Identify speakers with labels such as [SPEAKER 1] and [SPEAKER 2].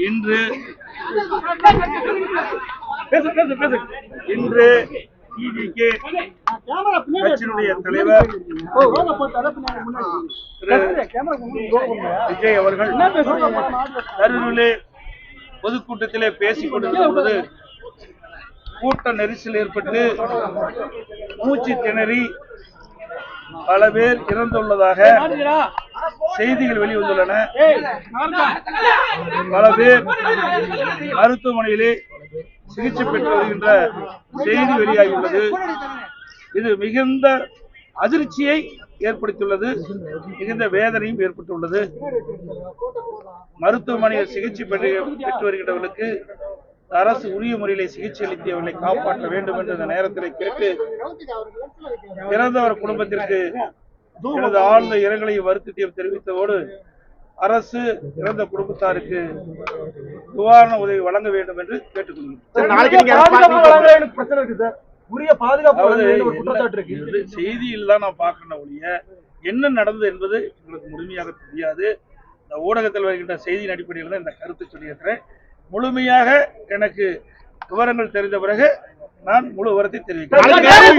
[SPEAKER 1] இன்று
[SPEAKER 2] பேசு பேசு பேசு.
[SPEAKER 1] இன்று டிடிகே கட்சியினுடைய தலைவர் விஜய் அவர்கள் கரூரிலே பொதுக்கூட்டத்திலே பேசிக் கொண்டிருந்த பொழுது கூட்ட நெரிசல் ஏற்பட்டு மூச்சு திணறி பல பேர் இறந்துள்ளதாக செய்திகள் வெளிவந்துள்ளன பல பேர் மருத்துவமனையிலே சிகிச்சை பெற்று வருகின்ற செய்தி வெளியாகியுள்ளது. இது மிகுந்த அதிர்ச்சியை ஏற்படுத்தியுள்ளது. மிகுந்த வேதனையும் ஏற்பட்டுள்ளது. மருத்துவமனையில் சிகிச்சை பெற்று பெற்று வருகின்றவர்களுக்கு அரசு உரிய முறையிலே சிகிச்சை அளித்து அவர்களை காப்பாற்ற வேண்டும் என்று இந்த நேரத்தில் கேட்டு இறந்தவர் குடும்பத்திற்கு எனது ஆழ்ந்த இரங்கலையும் வருத்தத்தையும் தெரிவித்ததோடு அரசு இறந்த குடும்பத்தாருக்கு நிவாரண உதவி வழங்க வேண்டும் என்று கேட்டுக்கொள்கிறேன்.
[SPEAKER 2] நாளைக்கு நீங்க பாதுகாப்பு வழங்கல எனக்கு பிரச்சனை இருக்கு சார். உரிய பாதுகாப்பு
[SPEAKER 1] அதாவது
[SPEAKER 2] வழங்கல ஒரு குற்றச்சாட்டு இருக்கு.
[SPEAKER 1] இது செய்தியில் தான் நான் பார்க்கணும் ஒழிய என்ன நடந்தது என்பது எங்களுக்கு முழுமையாக தெரியாது. இந்த ஊடகத்தில் வருகின்ற செய்தியின் அடிப்படையில் தான் இந்த கருத்தை சொல்லியிருக்கிறேன். முழுமையாக எனக்கு விவரங்கள் தெரிந்த பிறகு நான் முழு விவரத்தை தெரிவிக்கிறேன்.